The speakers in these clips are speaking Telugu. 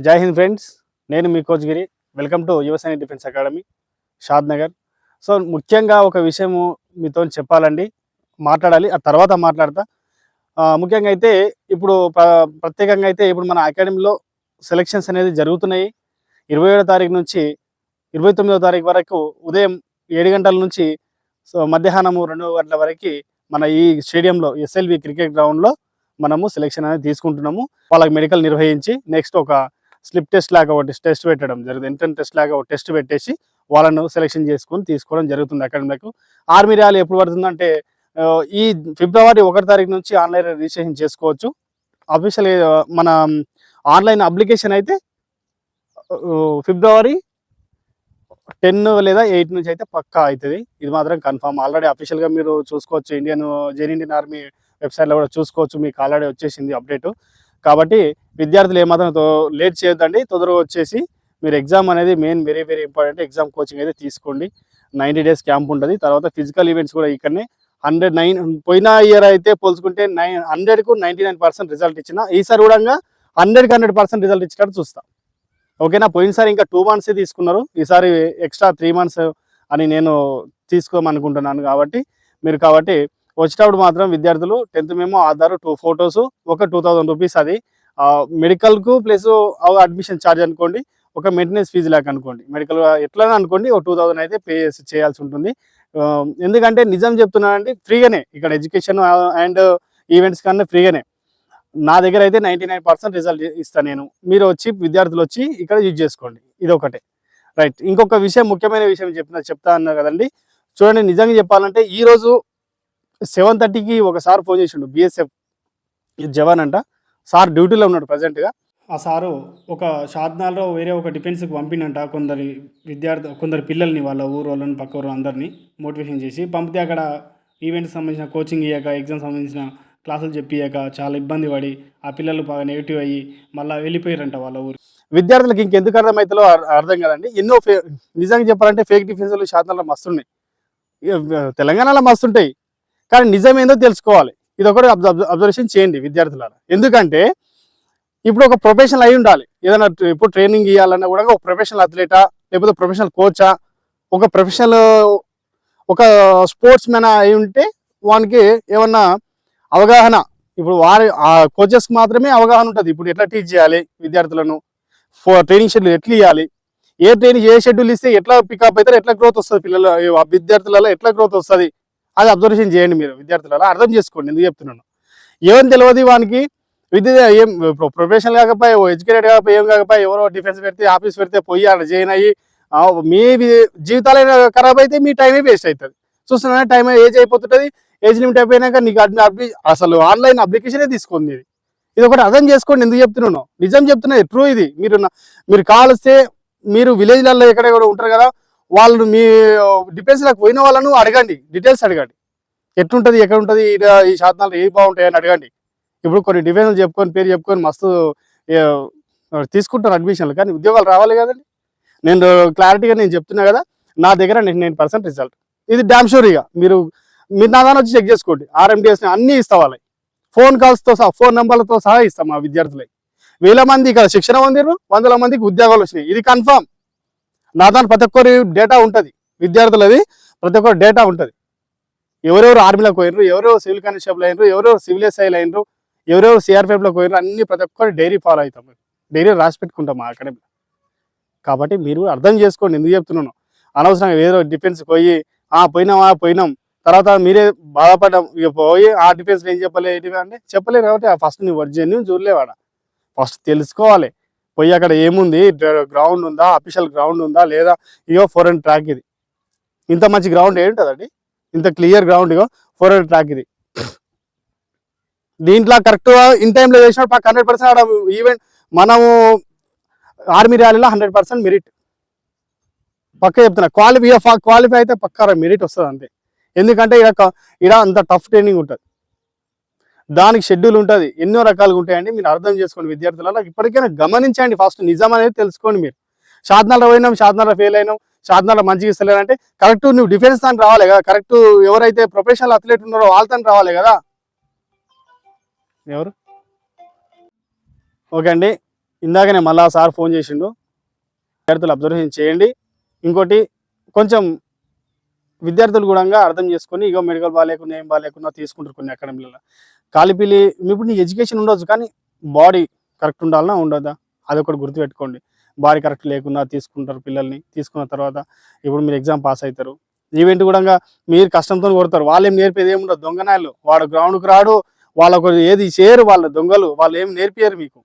జై హింద్ ఫ్రెండ్స్ నేను మీ coach Giri. Welcome to Yuvasena defence academy Shadnagar. So ముఖ్యంగా ఒక విషయము మీతో చెప్పాలండి మాట్లాడాలి ఆ తర్వాత మాట్లాడతా. ముఖ్యంగా అయితే ఇప్పుడు ప్ర- ప్రత్యేకంగా అయితే ఇప్పుడు మన అకాడమీలో సెలక్షన్స్ అనేది జరుగుతున్నాయి. ఇరవై ఏడో తారీఖు నుంచి ఇరవై తొమ్మిదో తారీఖు వరకు ఉదయం ఏడు గంటల నుంచి సో మధ్యాహ్నము రెండు గంటల వరకు మన ఈ స్టేడియంలో ఎస్ఎల్వి క్రికెట్ గ్రౌండ్లో మనము సెలెక్షన్ అనేది తీసుకుంటున్నాము. వాళ్ళకి మెడికల్ నిర్వహించి నెక్స్ట్ ఒక స్లిప్ టెస్ట్ లాగా ఒకటి టెస్ట్ పెట్టడం జరుగుతుంది ఎంట్రన్ టెస్ట్ లాగా ఒక టెస్ట్ పెట్టేసి వాళ్ళను సెలెక్షన్ చేసుకొని తీసుకోవడం జరుగుతుంది అకాడమీలకు. ఆర్మీ ర్యాలీ ఎప్పుడు పడుతుందంటే ఈ ఫిబ్రవరి ఒకటి తారీఖు నుంచి ఆన్లైన్ రిజిస్ట్రేషన్ చేసుకోవచ్చు. అఫీషియల్ మన ఆన్లైన్ అప్లికేషన్ అయితే ఫిబ్రవరి టెన్ లేదా ఎయిట్ నుంచి అయితే పక్కా అవుతుంది. ఇది మాత్రం కన్ఫామ్. ఆల్రెడీ అఫీషియల్గా మీరు చూసుకోవచ్చు. ఇండియన్ జైన్ ఇండియన్ ఆర్మీ వెబ్సైట్లో కూడా చూసుకోవచ్చు. మీకు ఆల్రెడీ వచ్చేసింది అప్డేటు. కాబట్టి విద్యార్థులు ఏమాత్రం తో- లేట్ చేయొద్దండి. తొందరగా వచ్చేసి మీరు ఎగ్జామ్ అనేది main very very important exam coaching అయితే తీసుకోండి. నైంటీ డేస్ క్యాంప్ ఉంటుంది. తర్వాత ఫిజికల్ ఈవెంట్స్ కూడా ఇక్కడనే హండ్రెడ్ నైన్ పోయిన ఇయర్ అయితే పోల్చుకుంటే నైన్ హండ్రెడ్కు నైంటీ నైన్ పర్సెంట్ రిజల్ట్ ఇచ్చిన. ఈసారి కూడా హండ్రెడ్కి హండ్రెడ్ పర్సెంట్ రిజల్ట్ ఇచ్చినట్టు చూస్తాం. ఓకేనా? పోయినసారి ఇంకా టూ మంత్స్ తీసుకున్నారు. ఈసారి ఎక్స్ట్రా త్రీ మంత్స్ అని నేను తీసుకోమనుకుంటున్నాను కాబట్టి మీరు కాబట్టి వచ్చేటప్పుడు మాత్రం విద్యార్థులు టెన్త్ మేము ఆధార్ టూ ఫొటోస్ ఒక టూ థౌజండ్ రూపీస్ అది. మెడికల్కు ప్లస్ అడ్మిషన్ ఛార్జ్ అనుకోండి ఒక మెయింటెనెన్స్ ఫీజు లాగా అనుకోండి. మెడికల్ ఎట్లా అనుకోండి ఒక టూ థౌజండ్ అయితే పే చేయాల్సి ఉంటుంది. ఎందుకంటే నిజం చెప్తున్నానండి ఫ్రీగానే ఇక్కడ ఎడ్యుకేషన్ అండ్ ఈవెంట్స్ కన్నా ఫ్రీగానే. నా దగ్గర అయితే నైంటీ నైన్ పర్సెంట్ రిజల్ట్ ఇస్తాను నేను. మీరు వచ్చి విద్యార్థులు వచ్చి ఇక్కడ యూజ్ చేసుకోండి. ఇది ఒకటే రైట్. ఇంకొక విషయం ముఖ్యమైన విషయం చెప్పిన చెప్తా అన్నారు కదండి. చూడండి నిజంగా చెప్పాలంటే ఈరోజు సెవెన్ థర్టీకి ఒక సార్ ఫోన్ చేసిండు బిఎస్ఎఫ్ జవాన్ అంట. సార్ డ్యూటీలో ఉన్నాడు ప్రజెంట్గా. ఆ సారు ఒక షాద్నాల్లో వేరే ఒక డిఫెన్స్కి పంపినంట కొందరి విద్యార్థి కొందరు పిల్లల్ని వాళ్ళ ఊరు వాళ్ళని పక్క ఊరు అందరినీ మోటివేషన్ చేసి పంపితే అక్కడ ఈవెంట్కి సంబంధించిన కోచింగ్ ఇయ్యాక ఎగ్జామ్ సంబంధించిన క్లాసులు చెప్పియాక చాలా ఇబ్బంది పడి ఆ పిల్లలు బాగా నెగిటివ్ అయ్యి మళ్ళీ వెళ్ళిపోయారంట వాళ్ళ ఊరు. విద్యార్థులకు ఇంకెందుకు అర్థమవుతుందో అర్- అర్థం కదండి. ఎన్నో ఫే నిజంగా చెప్పాలంటే ఫేక్ డిఫెన్స్లు శాతాలలో మస్తున్నాయి తెలంగాణలో మస్తుంటాయి కానీ నిజమేందో తెలుసుకోవాలి. ఇది ఒకటి అబ్జర్వేషన్ చేయండి విద్యార్థులారా. ఎందుకంటే ఇప్పుడు ఒక ప్రొఫెషనల్ అయి ఉండాలి. ఏదైనా ఇప్పుడు ట్రైనింగ్ ఇవ్వాలన్నా కూడా ఒక ప్రొఫెషనల్ అథ్లెటా లేకపోతే ప్రొఫెషనల్ కోచా ఒక ప్రొఫెషనల్ ఒక స్పోర్ట్స్ మ్యాన్ అయి ఉంటే వానికి ఏమన్నా అవగాహన ఇప్పుడు వారి ఆ కోచెస్ మాత్రమే అవగాహన ఉంటుంది. ఇప్పుడు ఎట్లా టీచ్ చేయాలి విద్యార్థులను? ట్రైనింగ్ షెడ్యూల్ ఎట్లా ఇవ్వాలి ఏ ట్రైనింగ్ ఏ షెడ్యూల్ ఇస్తే ఎట్లా పికప్ అవుతారు? ఎట్లా గ్రోత్ వస్తుంది పిల్లలు ఆ విద్యార్థులలో ఎట్లా గ్రోత్ వస్తుంది? అది అబ్జర్వేషన్ చేయండి మీరు విద్యార్థులలో. అర్థం చేసుకోండి ఎందుకు చెప్తున్నాను. ఏం తెలియదు వానికి. విద్య ఏం ప్రొఫెషనల్ కాకపోయి ఎడ్యుకేటెడ్ కాకపోయి ఏం కాకపోయి ఎవరో డిఫెన్స్ పెడితే ఆఫీస్ పెడితే పోయి అక్కడ జాయిన్ అయ్యి మీ జీవితాలు ఖరాబ్ అయితే మీ టైమే వేస్ట్ అవుతుంది. చూస్తున్నా టైం ఏజ్ అయిపోతుంటుంది. ఏజ్ లిమిట్ అయిపోయినాక నీకు అడ్మి- అసలు ఆన్లైన్ అప్లికేషనే తీసుకుంది ఇది ఇది ఒకటి అర్థం చేసుకోండి ఎందుకు చెప్తున్నాను. నిజం చెప్తున్నా ట్రూ ఇది. మీరు నా- మీరు కాల్స్తే మీరు విలేజ్లలో ఎక్కడెక్కడ ఉంటారు కదా వాళ్ళు మీ డిఫెన్స్లకు పోయిన వాళ్ళను అడగండి. డీటెయిల్స్ అడగండి. ఎట్లుంటుంది ఎక్కడ ఉంటుంది ఈడ ఈ శాతనాలు ఏ బాగుంటాయి అని అడగండి. ఇప్పుడు కొన్ని డిఫెన్స్ చెప్పుకొని పేరు చెప్పుకొని మస్తు తీసుకుంటారు అడ్మిషన్లు కానీ ఉద్యోగాలు రావాలి కదండి. నేను క్లారిటీగా నేను చెప్తున్నా కదా నా దగ్గర నేను పర్సెంట్ రిజల్ట్ ఇది డ్యామ్ షూర్ ఇక. మీరు మీరు నా దాని వచ్చి చెక్ చేసుకోండి. ఆర్ఎండిఎస్ని అన్నీ ఇస్తా వాళ్ళకి. ఫోన్ కాల్స్తో సహా ఫోన్ నెంబర్లతో సహా ఇస్తాం మా విద్యార్థులకి. వేల మంది ఇక్కడ శిక్షణ పొందిరు వందల మందికి ఉద్యోగాలు వచ్చినాయి. ఇది కన్ఫామ్ నా దాని ప్రతి ఒక్కరి డేటా ఉంటుంది. విద్యార్థులది ప్రతి ఒక్కరి డేటా ఉంటుంది. ఎవరెవరు ఆర్మీలోకి పోయినరు ఎవరెవరు సివిల్ కానిస్టేబుల్ అయినరు ఎవరెవరు సివిల్ ఎస్ఐలు అయినరు ఎవరెవరు సిఆర్పిఎఫ్లోకి పోయినరు అన్ని ప్రతి ఒక్కరు డైరీ ఫాలో అవుతాం డైరీ రాసి పెట్టుకుంటాం మా అకాడమీ కాబట్టి మీరు అర్థం చేసుకోండి ఎందుకు చెప్తున్నాను. అనవసరంగా ఏదో డిఫెన్స్కి పోయి ఆ పోయినామా పోయినాం తర్వాత మీరే బాధపడ్డాం ఇక పోయి ఆ డిఫెన్స్ ఏం చెప్పలే ఏంటి అంటే చెప్పలేదు కాబట్టి ఫస్ట్ నీ వర్జన్ చూడలేవాడ? ఫస్ట్ తెలుసుకోవాలి. పోయి అక్కడ ఏముంది? గ్రౌండ్ ఉందా? అఫీషియల్ గ్రౌండ్ ఉందా? లేదా ఇగో ఫోర్ అండ్ ట్రాక్ ఇది. ఇంత మంచి గ్రౌండ్ ఏంటదండి? ఇంత క్లియర్ గ్రౌండ్ ఇగో ఫోర్ అండ్ ట్రాక్ ఇది. దీంట్లో కరెక్ట్ ఇన్ టైంలో చేసినప్పుడు పక్క హండ్రెడ్ పర్సెంట్ ఈవెంట్ మనము ఆర్మీ ర్యాలీలో హండ్రెడ్ పర్సెంట్ మెరిట్ పక్క చెప్తున్నా క్వాలిఫై క్వాలిఫై అయితే పక్కా మెరిట్ వస్తుంది అంతే ఎందుకంటే ఇక్కడ ఇక్కడ అంత టఫ్ ట్రైనింగ్ ఉంటుంది. దానికి షెడ్యూల్ ఉంటుంది. ఎన్నో రకాలుగా ఉంటాయండి. మీరు అర్థం చేసుకోండి విద్యార్థులలో ఇప్పటికైనా గమనించండి ఫస్ట్ నిజం అనేది తెలుసుకోండి మీరు. షాద్నాలో పోయినాం షాద్నాలో ఫెయిల్ అయినాం షాద్నాలో మంచిగా ఇస్తలేదంటే కరెక్ట్ నువ్వు డిఫెన్స్ దానికి రావాలి కదా. కరెక్ట్ ఎవరైతే ప్రొఫెషనల్ అథ్లెట్ ఉన్నారో వాళ్ళతో రావాలి కదా. ఎవరు? ఓకే అండి. ఇందాకనే మళ్ళా సార్ ఫోన్ చేసిండు. విద్యార్థులు అబ్జర్వేషన్ చేయండి. ఇంకోటి కొంచెం విద్యార్థులు కూడా అర్థం చేసుకొని ఇగో మెడికల్ బాగాలేకున్నా ఏం బాగాలేకున్నా తీసుకుంటారు కొన్ని అకాడమీలలో కాలిపిల్లి ఇప్పుడు నీ ఎడ్యుకేషన్ ఉండొచ్చు కానీ బాడీ కరెక్ట్ ఉండాలన్నా ఉండదా అది ఒకటి గుర్తుపెట్టుకోండి. బాడీ కరెక్ట్ లేకుండా తీసుకుంటారు పిల్లల్ని తీసుకున్న తర్వాత ఇప్పుడు మీరు ఎగ్జామ్ పాస్ అవుతారు ఈవెంట్ కూడా మీరు కష్టంతో కొడతారు. వాళ్ళు ఏం నేర్పేది ఏముండదు దొంగనాయలు. వాడు గ్రౌండ్కి రాడు వాళ్ళకు ఏది చేయరు వాళ్ళ దొంగలు. వాళ్ళు ఏం నేర్పియరు మీకు.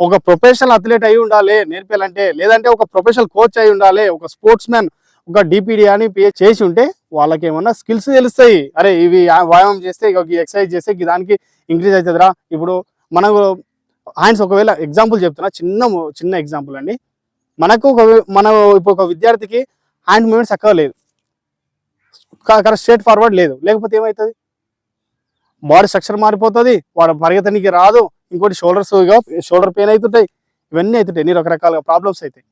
ఒక ప్రొఫెషనల్ అథ్లెట్ అయి ఉండాలి నేర్పాలంటే లేదంటే ఒక ప్రొఫెషనల్ కోచ్ అయి ఉండాలి ఒక స్పోర్ట్స్ మ్యాన్ ఒక డిపిడి అని పే చేసి ఉంటే వాళ్ళకి ఏమన్నా స్కిల్స్ తెలుస్తాయి. అరే ఇవి వ్యాయామం చేస్తే ఇక ఎక్సర్సైజ్ చేస్తే దానికి ఇంక్రీజ్ అవుతుందిరా ఇప్పుడు మనకు హ్యాండ్స్ ఒకవేళ ఎగ్జాంపుల్ చెప్తున్నా చిన్న చిన్న ఎగ్జాంపుల్ అండి. మనకు ఒక మన ఇప్పుడు ఒక విద్యార్థికి హ్యాండ్ మూమెంట్స్ చక్కగా లేదు. కరెక్ట్ స్ట్రేట్ ఫార్వర్డ్ లేదు. లేకపోతే ఏమవుతుంది బాడీ స్ట్రక్చర్ మారిపోతుంది వాడు పరిగెత్తనికి రాదు ఇంకోటి షోల్డర్స్ షోల్డర్ పెయిన్ అవుతుంటాయి. ఇవన్నీ అవుతుంటాయి. ఎన్ని రకరకాలుగా ప్రాబ్లమ్స్ అవుతాయి.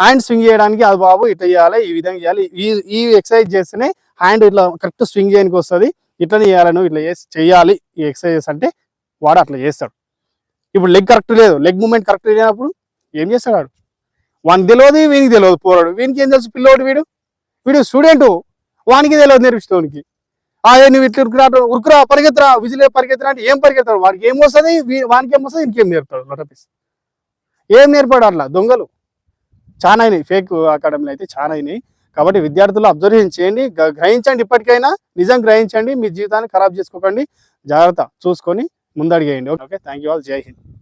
హ్యాండ్ స్వింగ్ చేయడానికి అది బాబు ఇట్లా చేయాలి ఈ విధంగా చేయాలి. ఈ ఈ ఎక్సర్సైజ్ చేస్తేనే హ్యాండ్ ఇట్లా కరెక్ట్ స్వింగ్ చేయడానికి వస్తుంది. ఇట్లా చేయాలి నువ్వు ఇట్లా చేసి చేయాలి. ఈ ఎక్సర్సైజెస్ అంటే వాడు అట్లా చేస్తాడు. ఇప్పుడు లెగ్ కరెక్ట్ లేదు. లెగ్ మూమెంట్ కరెక్ట్ లేనప్పుడు ఏం చేస్తాడు వాడు? వానికి తెలియదు వీనికి తెలియదు పోరాడు. వీనికి ఏం తెలుసు పిల్లోడు వీడు? వీడు స్టూడెంట్. వానికి తెలియదు నేర్పించడానికి అదే నువ్వు ఇట్లా ఉరుకురా ఉరుకురా పరిగెత్తరా విజిలే పరిగెత్తరా అంటే ఏం పరిగెత్తాడు? వాడికి ఏం వస్తుంది? వానికి ఏం వస్తుంది? ఇంకేం నేర్పుతాడు? లొటపీస్. ఏం నేర్పాడు అట్లా? దొంగలు. చాలా అయినాయి. ఫేక్ అకాడమీలు అయితే చాలా అయినాయి. కాబట్టి విద్యార్థులు అబ్జర్వేషన్ చేయండి గ- గ్రహించండి ఇప్పటికైనా. నిజం గ్రహించండి. మీ జీవితాన్ని ఖరాబ్ చేసుకోకండి. జాగ్రత్త చూసుకొని ముందడిగేయండి ఓకే థ్యాంక్ యూ ఆల్. జై హింద్.